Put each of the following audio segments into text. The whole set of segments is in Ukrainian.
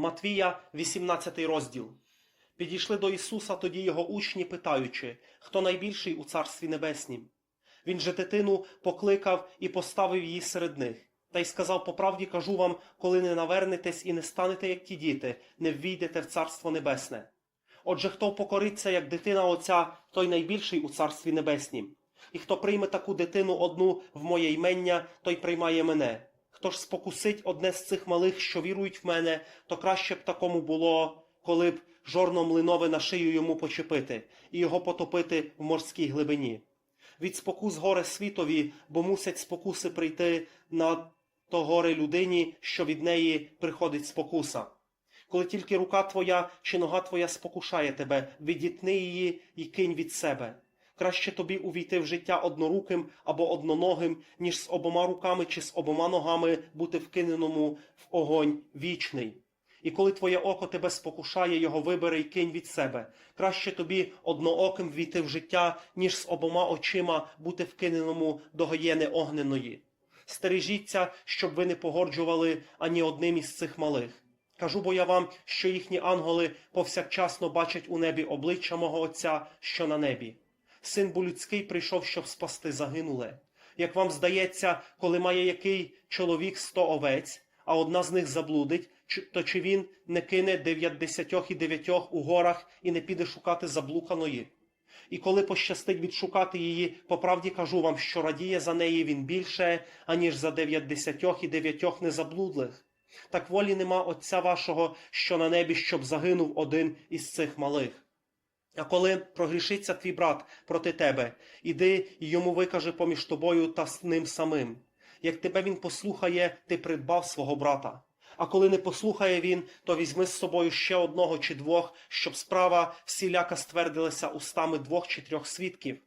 Матвія, 18 розділ. Підійшли до Ісуса тоді його учні, питаючи, хто найбільший у Царстві Небеснім. Він же дитину покликав і поставив її серед них. Та й сказав, по правді кажу вам, коли не навернетесь і не станете, як ті діти, не ввійдете в Царство Небесне. Отже, хто покориться, як дитина Отця, той найбільший у Царстві Небеснім. І хто прийме таку дитину одну в моє ймення, той приймає мене. Хто ж спокусить одне з цих малих, що вірують в мене, то краще б такому було, коли б жорно млинове на шию йому почепити і його потопити в морській глибині. Від спокус горе світові, бо мусять спокуси прийти на то горе людині, що від неї приходить спокуса. Коли тільки рука твоя чи нога твоя спокушає тебе, відітни її і кинь від себе. Краще тобі увійти в життя одноруким або одноногим, ніж з обома руками чи з обома ногами бути вкиненому в огонь вічний. І коли твоє око тебе спокушає, його вибери й кинь від себе. Краще тобі однооким війти в життя, ніж з обома очима бути вкиненому до гоєни огненої. Стережіться, щоб ви не погорджували ані одним із цих малих. Кажу бо я вам, що їхні ангели повсякчасно бачать у небі обличчя мого Отця, що на небі. Син бо людський прийшов, щоб спасти загинуле. Як вам здається, коли має який чоловік сто овець, а одна з них заблудить, то чи він не кине дев'ятдесятьох і дев'ятьох у горах і не піде шукати заблуканої? І коли пощастить відшукати її, по правді кажу вам, що радіє за неї він більше, аніж за дев'ятдесятьох і дев'ятьох незаблудлих. Так волі нема Отця вашого, що на небі, щоб загинув один із цих малих. А коли прогрішиться твій брат проти тебе, іди і йому викажи поміж тобою та з ним самим. Як тебе він послухає, ти придбав свого брата. А коли не послухає він, то візьми з собою ще одного чи двох, щоб справа всіляка ствердилася устами двох чи трьох свідків.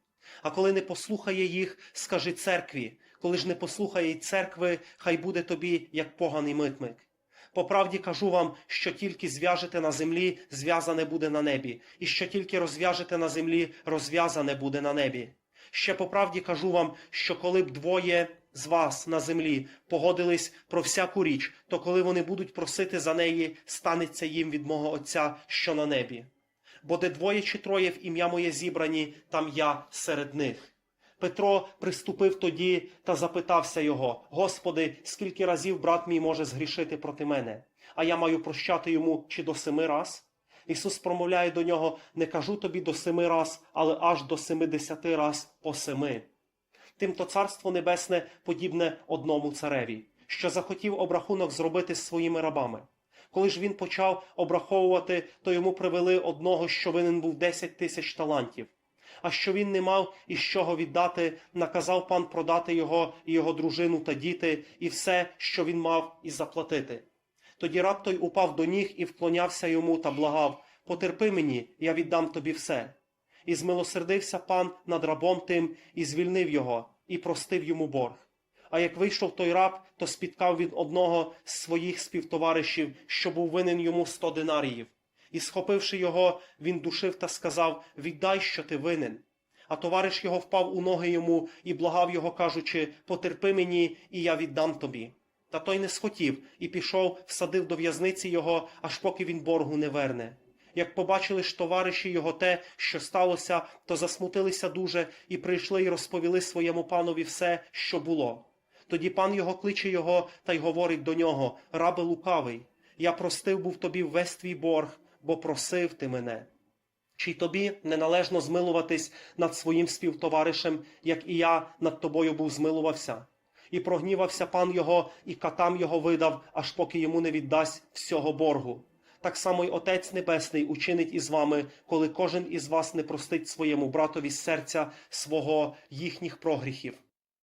А коли не послухає їх, скажи церкві. Коли ж не послухає й церкви, хай буде тобі, як поганий митник. По правді кажу вам, що тільки зв'яжете на землі, зв'язане буде на небі, і що тільки розв'яжете на землі, розв'язане буде на небі. Ще по правді кажу вам, що коли б двоє з вас на землі погодились про всяку річ, то коли вони будуть просити за неї, станеться їм від мого Отця, що на небі. Бо де двоє чи троє в ім'я моє зібрані, там я серед них. Петро приступив тоді та запитався його: Господи, скільки разів брат мій може згрішити проти мене? А я маю прощати йому чи до семи раз? Ісус промовляє до нього: Не кажу тобі до семи раз, але аж до семидесяти раз по семи. Тимто царство небесне подібне одному цареві, що захотів обрахунок зробити з своїми рабами. Коли ж він почав обраховувати, то йому привели одного, що винен був десять тисяч талантів. А що він не мав із чого віддати, наказав пан продати його і його дружину та діти, і все, що він мав, і заплатити. Тоді раб той упав до ніг і вклонявся йому та благав Потерпи мені, я віддам тобі все. І змилосердився пан над рабом тим, і звільнив його, і простив йому борг. А як вийшов той раб, то спіткав він одного з своїх співтоваришів, що був винен йому сто динаріїв. І, схопивши його, він душив та сказав Віддай, що ти винен. А товариш його впав у ноги йому і благав його, кажучи Потерпи мені, і я віддам тобі. Та той не схотів і пішов, всадив до в'язниці його, аж поки він боргу не верне. Як побачили ж товариші його те, що сталося, то засмутилися дуже і прийшли і розповіли своєму панові все, що було. Тоді пан його кличе його та й говорить до нього Рабе лукавий, я простив був тобі весь твій борг, бо просив ти мене. Чи тобі не належно змилуватись над своїм співтоваришем, як і я над тобою був змилувався? І прогнівався пан його, і катам його видав, аж поки йому не віддасть всього боргу. Так само й Отець Небесний учинить із вами, коли кожен із вас не простить своєму братові з серця свого їхніх прогріхів.